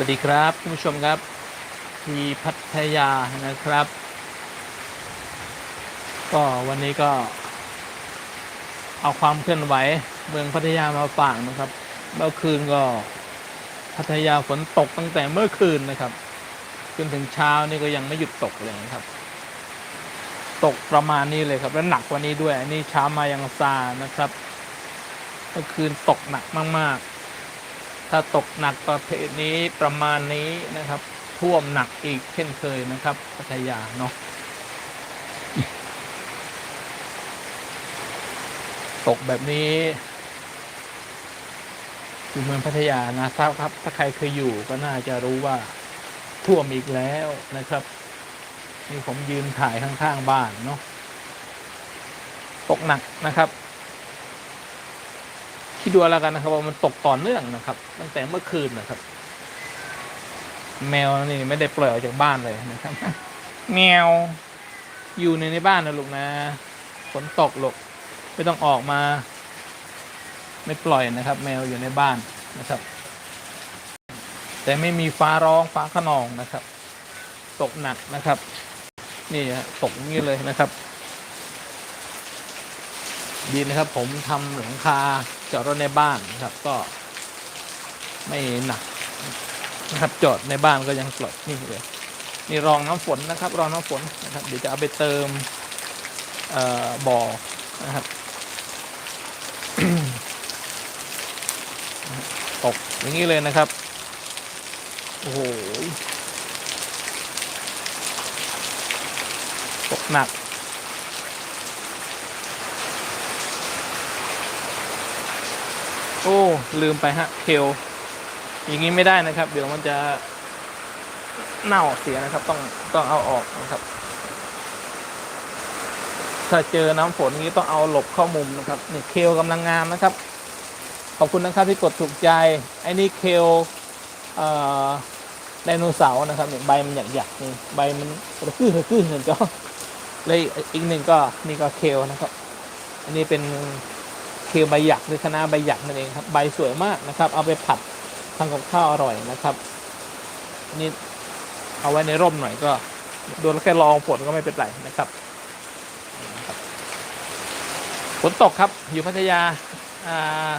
วัสดีครับคุณผู้ชมครับที่พัทยานะครับ ก็วันนี้ก็ เอาความเคลื่อนไหวเมืองพัทยามาฝากนะครับเมื่อคืนก็พัทยาฝนตกตั้งแต่เมื่อคืนนะครับจนถึงเช้านี่ก็ยังไม่หยุดตกเลยนะครับ ตกประมาณนี้เลยครับ แล้วหนักกว่านี้ด้วยอันนี้เช้ามายังซานะครับ เมื่อคืนตกหนักมาก ๆ ถ้าตกหนักประเภทนี้ประมาณนี้นะครับ ท่วมหนักอีกเช่นเคยนะครับพัทยาเนาะตกแบบนี้อยู่เมืองพัทยานะครับครับ ถ้าใครเคยอยู่ก็น่าจะรู้ว่าท่วมอีกแล้วนะครับ นี่ผมยืนถ่ายข้างๆบ้านเนาะตกหนักนะครับ คิดดูแล้วกันนะครับว่ามันตกต่อเนื่องนะครับ ตั้งแต่เมื่อคืนนะครับ แมวนี่ไม่ได้ปล่อยออกจากบ้านเลยนะครับ แมวอยู่ในในบ้านนะลูกนะฝนตกลูกไม่ต้องออกมา ไม่ปล่อยนะครับ แมวอยู่ในบ้านนะครับ แต่ไม่มีฟ้าร้องฟ้าขนองนะครับ ตกหนักนะครับ นี่ฮะตกอย่างนี้เลยนะครับดีนะครับผมทำหลังคา จอดรถในบ้านนะครับก็ไม่หนักนะครับจอดในบ้านก็ยังปลดนี่เลยนี่รองน้ำฝนนะครับ รองน้ำฝนนะครับเดี๋ยวจะเอาไปเติมเอ่อบ่อนะครับตกอย่างนี้เลยนะครับโอ้โหตกหนัก โอ้ ลืมไปฮะเคลอย่างนี้ไม่ได้นะครับ เดี๋ยวมันจะเน่าเสียนะครับ ต้องต้องเอาออกนะครับ ถ้าเจอน้ำฝนนี้ต้องเอาหลบเข้ามุมนะครับนี่เคลกำลังงามนะครับ ขอบคุณนะครับที่กดถูกใจไอ้นี่เคลไดโนเสาร์นะครับเนี่ยใบมันหยักๆนี่ใบมันระกื้ระกื้อเหมือนก็เลยอีกหนึ่งก็นี่ก็เคลนะครับ อันนี้เป็น คลใบหยักหรือคะน้าใบหยักนั่นเองครับใบสวยมากนะครับ เอาไปผัดทำกับข้าวอร่อยนะครับนี่เอาไว้ในร่มหน่อยก็โดนแค่รองฝนก็ไม่เป็นไรนะครับฝนตกครับอยู่พัทยาอ่า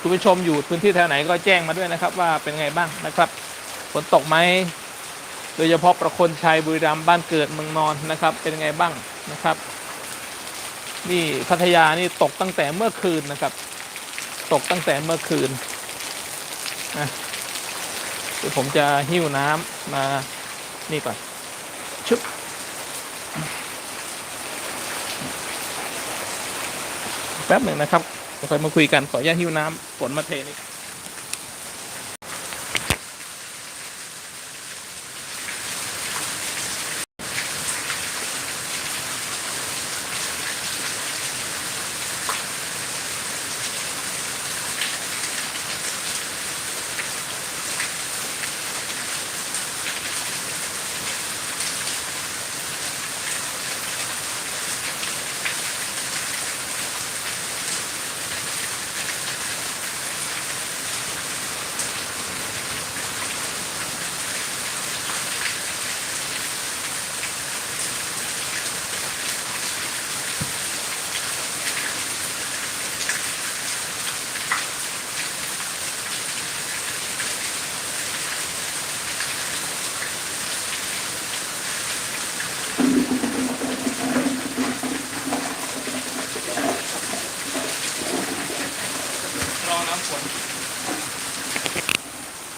คุณผู้ชมอยู่พื้นที่แถวไหนก็แจ้งมาด้วยนะครับ ว่าเป็นไงบ้างนะครับฝนตกไหมโดยเฉพาะประคนชัยบุรีรัมย์บ้านเกิดเมืองนอนนะครับ เป็นไงบ้างนะครับ นี่พัทยานี่ตกตั้งแต่เมื่อคืนนะครับ ตกตั้งแต่เมื่อคืนนะเดี๋ยวผมจะหิ้วน้ำมานี่ก่อนชุบแป๊บหนึ่งนะครับเดี๋ยวค่อยมาคุยกันขออนุญาตหิ้วน้ำฝนมาเทนี่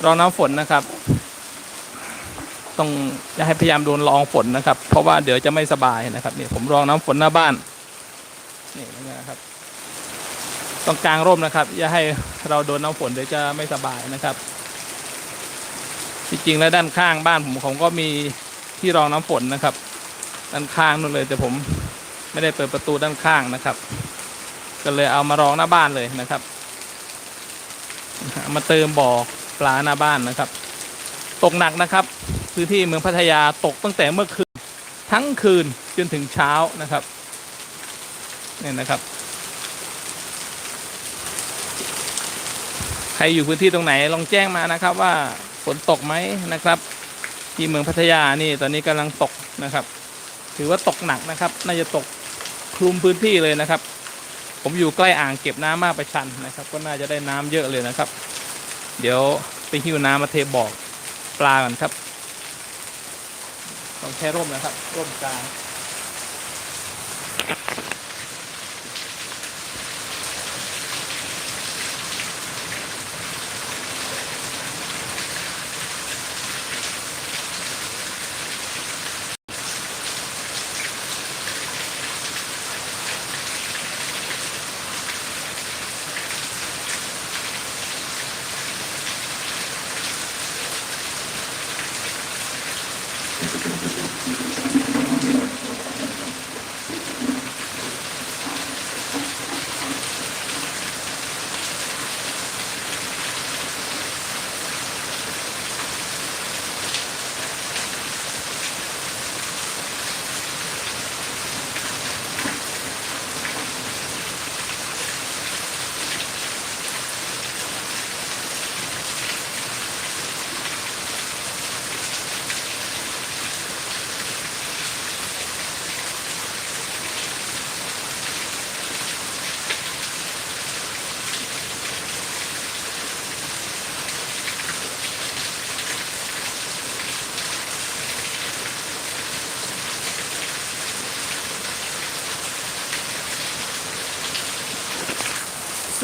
รองน้ำฝนนะครับ ต้องจะให้พยายามโดนรองฝนนะครับ เพราะว่าเดี๋ยวจะไม่สบายนะครับนี่ผมรองน้ำฝนหน้าบ้านนี่นะครับต้องกลางร่มนะครับอย่าให้เราโดนน้ำฝนเดี๋ยวจะไม่สบายนะครับจริงๆแล้วด้านข้างบ้านผมผมก็มีที่รองน้ำฝนนะครับ ด้านข้างนู่นเลยแต่ผมไม่ได้เปิดประตูด้านข้างนะครับ ก็เลยเอามารองหน้าบ้านเลยนะครับ มาเติมบ่อ ปลาหน้าบ้านนะครับ ตกหนักนะครับพื้นที่เมืองพัทยาตกตั้งแต่เมื่อคืนทั้งคืนจนถึงเช้านะครับเนี่ยนะครับ ใครอยู่พื้นที่ตรงไหนลองแจ้งมานะครับว่าฝนตกไหมนะครับ ที่เมืองพัทยานี่ตอนนี้กำลังตกนะครับ ถือว่าตกหนักนะครับ น่าจะตกคลุมพื้นที่เลยนะครับ ผมอยู่ใกล้อ่างเก็บน้ำมาประชันนะครับ ก็น่าจะได้น้ำเยอะเลยนะครับ เดี๋ยวไปหิ้วน้ำมาเทบอกปลาก่อนครับต้องแค่ร่มนะครับ ร่มกลาง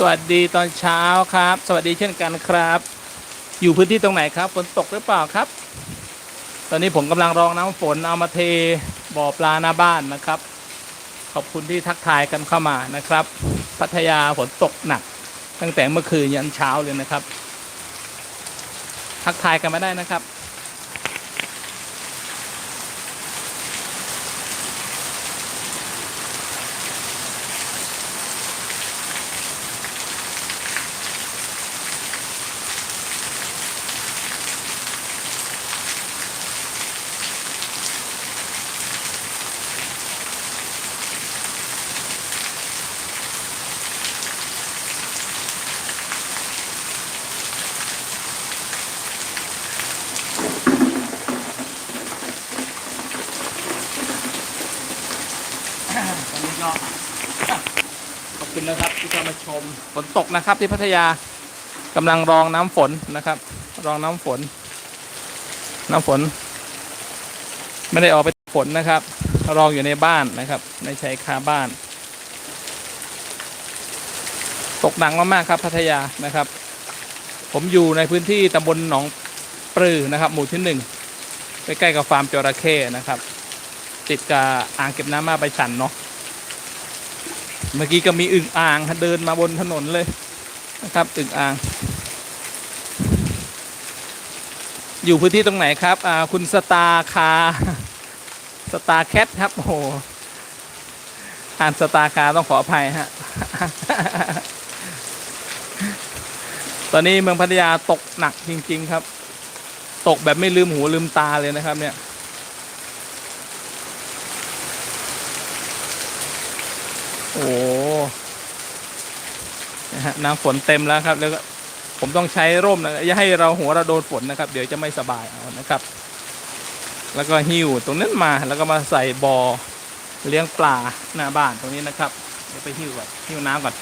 วัสดีตอนเช้าครับ สวัสดีเช่นกันครับ อยู่พื้นที่ตรงไหนครับฝนตกหรือเปล่าครับ ตอนนี้ผมกำลังรองน้ำฝนเอามาเทบ่อปลาหน้าบ้านนะครับ ขอบคุณที่ทักทายกันเข้ามานะครับ พัทยาฝนตกหนัก ตั้งแต่เมื่อคืนยันเช้าเลยนะครับ ทักทายกันมาได้นะครับ คุณนะครับที่เข้ามาชมฝนตกนะครับ ที่พัทยากำลังรองน้ำฝนนะครับ รองน้ำฝน น้ำฝน ไม่ได้ออกไปฝนนะครับ รองอยู่ในบ้านนะครับ ในชายคาบ้าน ตกหนักมากๆครับ พัทยานะครับ ผมอยู่ในพื้นที่ตำบลหนองปลือนะครับ หมู่ที่หนึ่งใกล้ๆกับฟาร์มจระเข้นะครับ ติดกับอ่างเก็บน้ำมาไปฉันเนาะ เมื่อกี้ก็มีอึ่งอ่างเดินมาบนถนนเลยนะครับอึ่งอ่าง อยู่พื้นที่ตรงไหนครับอ่าคุณสตาคาสตาแคทครับโอ้โหอ่านสตาคาต้องขออภัยฮะตอนนี้เมืองพัทยาตกหนักจริง ๆ ครับ ตกแบบไม่ลืมหูลืมตาเลยนะครับ เนี่ย โอ้โห นะฮะน้ำฝนเต็มแล้วครับ แล้วก็ผมต้องใช้ร่มนะอย่าให้เราหัวเราโดนฝนนะครับ เดี๋ยวจะไม่สบายเอานะครับ แล้วก็หิ้วตรงนั้นมาแล้วก็มาใส่บอ่อเลี้ยงปลาหน้าบ้านตรงนี้นะครับเดี๋ยวไปหิ้วก่อนหิ้วน้ำก่อน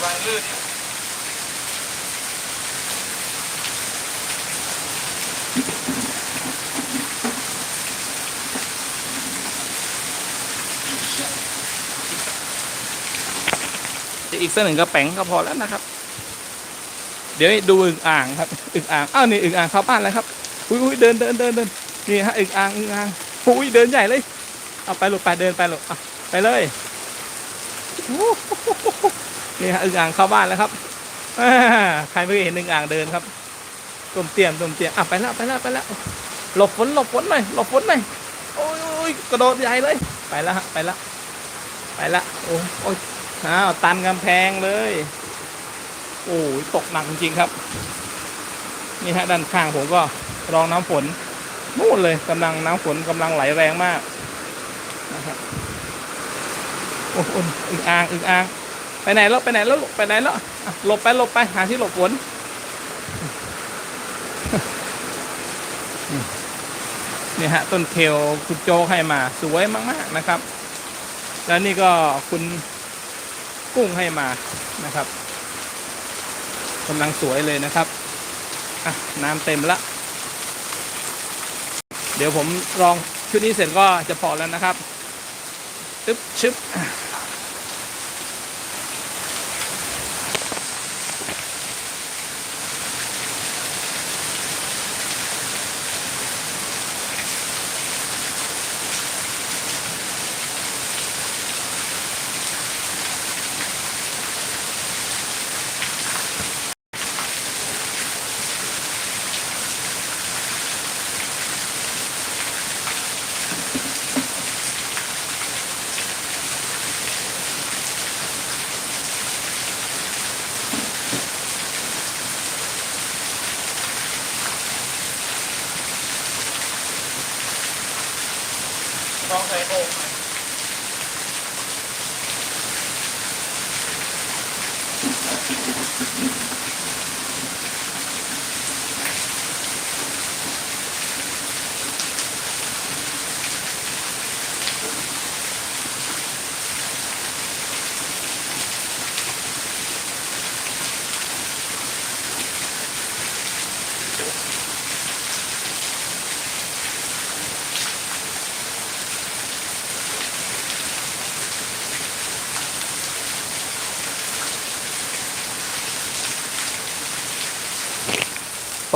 ระวังลื่นอีกสักหนึ่งกระแป๋งก็พอแล้วนะครับ เดี๋ยวดูอึ่งอ่างครับอึ่งอ่างอ้าวนี่อึ่งอ่างเข้าบ้านแล้วครับอุ้ยอุ้ยเดินเดินเดินเดินนี่ฮะอึ่งอ่างอึ่งอ่างอุ้ยเดินใหญ่เลยเอาไปลูกไปเดินไปลูกเอาไปเลยโอ้ นี่ฮะอึ่งอ่างเข้าบ้านแล้วครับใครไม่เคยเห็นอึ่งอ่างเดินครับต้มเตียมต้มเตียมอะไปแล้วไปแล้วไปแล้วหลบฝนหลบฝนหน่อยหลบฝนหน่อยโอ้ยอยกระโดดใหญ่เลยไปแล้วฮะไปแล้วไปแล้วโอ้ยโอ้ยอ้าวตันกำแพงเลย โอ้ยตกหนักจริงครับ นี่ฮะด้านข้างผมก็รองน้ำฝนนู่นเลยกำลังน้ำฝนกำลังไหลแรงมากนะครับโอ้โหอึ่งอ่างอึ่งอ่าง ไปไหนแล้วไปไหนแล้วไปไหนแล้วหลบไปหลบไปหาที่หลบฝนนี่ฮะต้นเคลคุณโจให้มาสวยมาก ๆนะครับ แล้วนี่ก็คุณกุ้งให้มานะครับกำลังสวยเลยนะครับอะน้ำเต็มละ เดี๋ยวผมลองชุดนี้เสร็จก็จะพอแล้วนะครับ ตึ๊บชึบ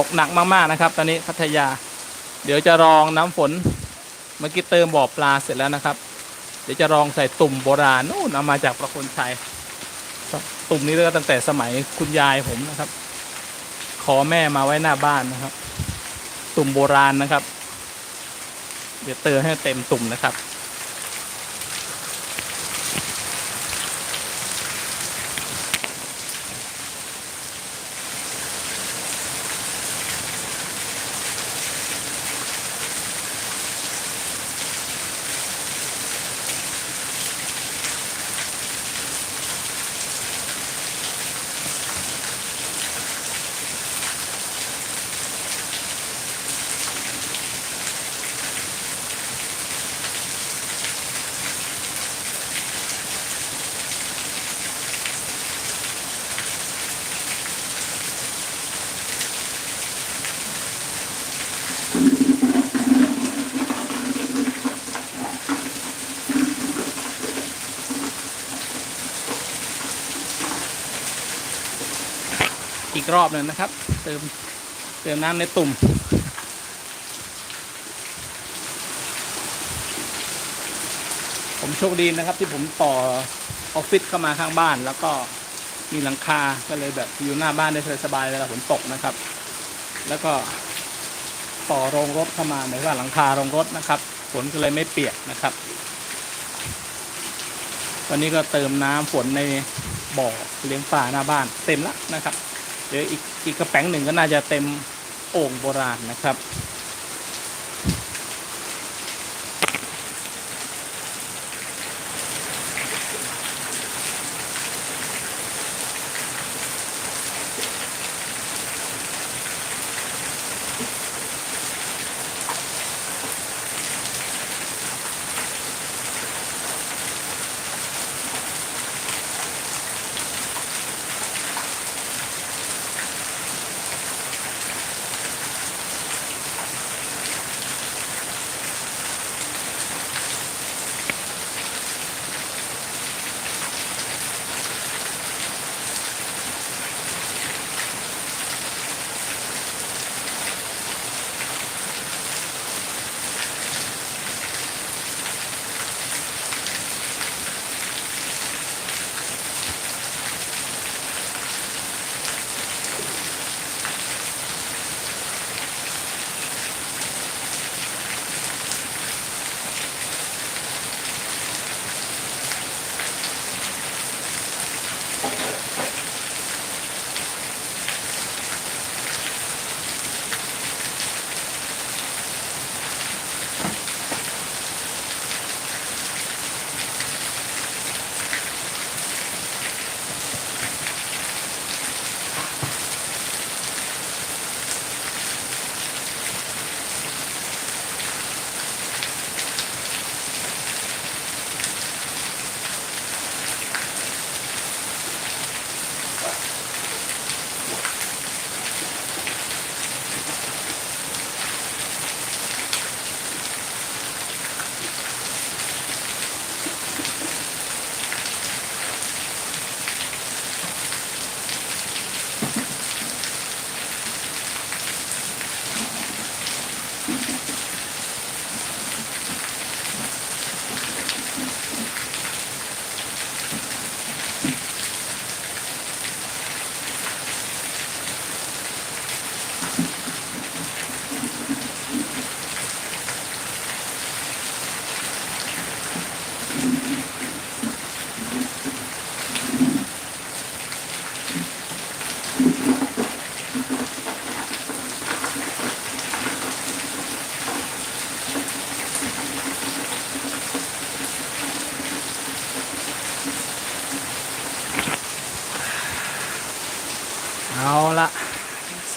กหนักมากๆนะครับ ตอนนี้พัทยา เดี๋ยวจะรองน้ำฝนเมื่อกี้เติมบ่อปลาเสร็จแล้วนะครับ เดี๋ยวจะรองใส่ตุ่มโบราณนู่นเอามาจากประคนชัยตุ่มนี้ก็ตั้งแต่สมัยคุณยายผมนะครับ ขอแม่มาไว้หน้าบ้านนะครับ ตุ่มโบราณนะครับ เดี๋ยวเติมให้เต็มตุ่มนะครับ อีกรอบหนึ่งนะครับ เติมเติมน้ำในตุ่ม ผมโชคดีนะครับที่ผมต่อออฟฟิศเข้ามาข้างบ้าน แล้วก็มีหลังคาก็เลยแบบอยู่หน้าบ้านได้สบายเวลาฝนตกนะครับ แล้วก็ต่อโรงรถเข้ามาหมายว่าหลังคาโรงรถนะครับฝนก็เลยไม่เปียกนะครับ ตอนนี้ก็เติมน้ำฝนในบ่อเลี้ยงปลาหน้าบ้านเต็มแล้วนะครับ ดี๋ยวอีกอีกกระแป้งหนึ่งก็น่าจะเต็มโอ่งโบราณนะครับ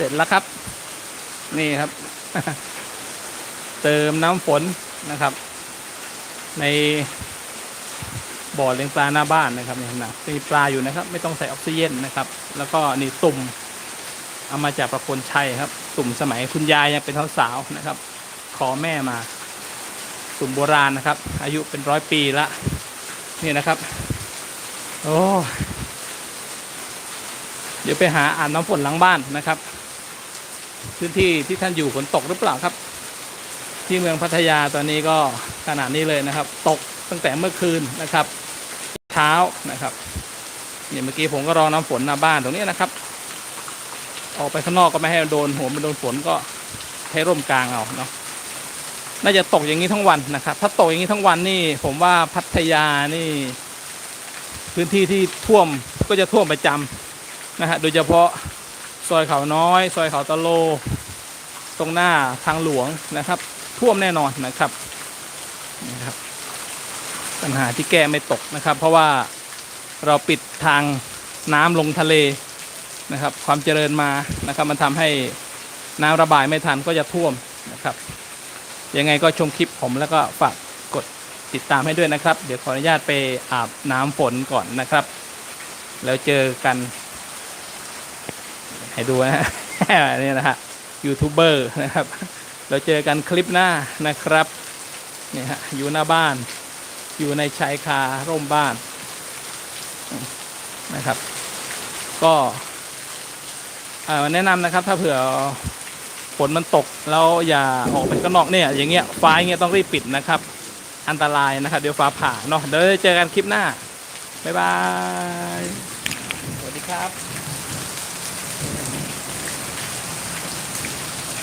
ร็จแล้วครับ นี่ครับ เติมน้ำฝนนะครับ ในบ่อเลี้ยงปลาหน้าบ้านนะครับนี่นะมีปลาอยู่นะครับ ไม่ต้องใส่ออกซิเจนนะครับ แล้วก็นี่ตุ่มเอามาจากประคนชัยครับ ตุ่มสมัยคุณยายยังเป็นสาวๆนะครับ ขอแม่มา ตุ่มโบราณนะครับ อายุเป็นร้อยปีละนี่นะครับ โอ้เดี๋ยวไปหาอ่านน้ำฝนหลังบ้านนะครับ พื้นที่ที่ท่านอยู่ฝนตกหรือเปล่าครับ ที่เมืองพัทยาตอนนี้ก็ขนาดนี้เลยนะครับ ตกตั้งแต่เมื่อคืนนะครับ เช้านะครับเนี่ยเมื่อกี้ผมก็รอน้ำฝนหน้าบ้านตรงนี้นะครับ ออกไปข้างนอกก็ไม่ให้โดนหัวมันโดนฝนก็ให้ร่มกลางเอาเนาะน่าจะตกอย่างนี้ทั้งวันนะครับ ถ้าตกอย่างนี้ทั้งวันนี่ ผมว่าพัทยานี่ พื้นที่ที่ท่วมก็จะท่วมประจำนะฮะโดยเฉพาะ ซอยเขาน้อย ซอยเขาตะโล ตรงหน้าทางหลวงนะครับ ท่วมแน่นอนนะครับนี่ครับ ปัญหาที่แก้ไม่ตกนะครับ เพราะว่าเราปิดทางน้ำลงทะเลนะครับ ความเจริญมานะครับ มันทำให้น้ำระบายไม่ทันก็จะท่วมนะครับ ยังไงก็ชมคลิปผมแล้วก็ฝากกดติดตามให้ด้วยนะครับ เดี๋ยวขออนุญาตไปอาบน้ำฝนก่อนนะครับ แล้วเจอกัน ให้ดูนะฮะนี่นะฮะยูทูบเบอร์นะครับ เราเจอกันคลิปหน้านะครับนี่ฮะอยู่หน้าบ้าน อยู่ในชายคาร่มบ้านนะครับ ก็อ่อแนะนำนะครับ ถ้าเผื่อฝนมันตกแล้วอย่าออกไปข้างนอกเนี่ย อย่างเงี้ยฟ้าเงี้ยต้องรีบปิดนะครับ อันตรายนะครับ เดี๋ยวฟ้าผ่าเนาะเดี๋ยวเจอกันคลิปหน้า บ๊ายบาย สวัสดีครับ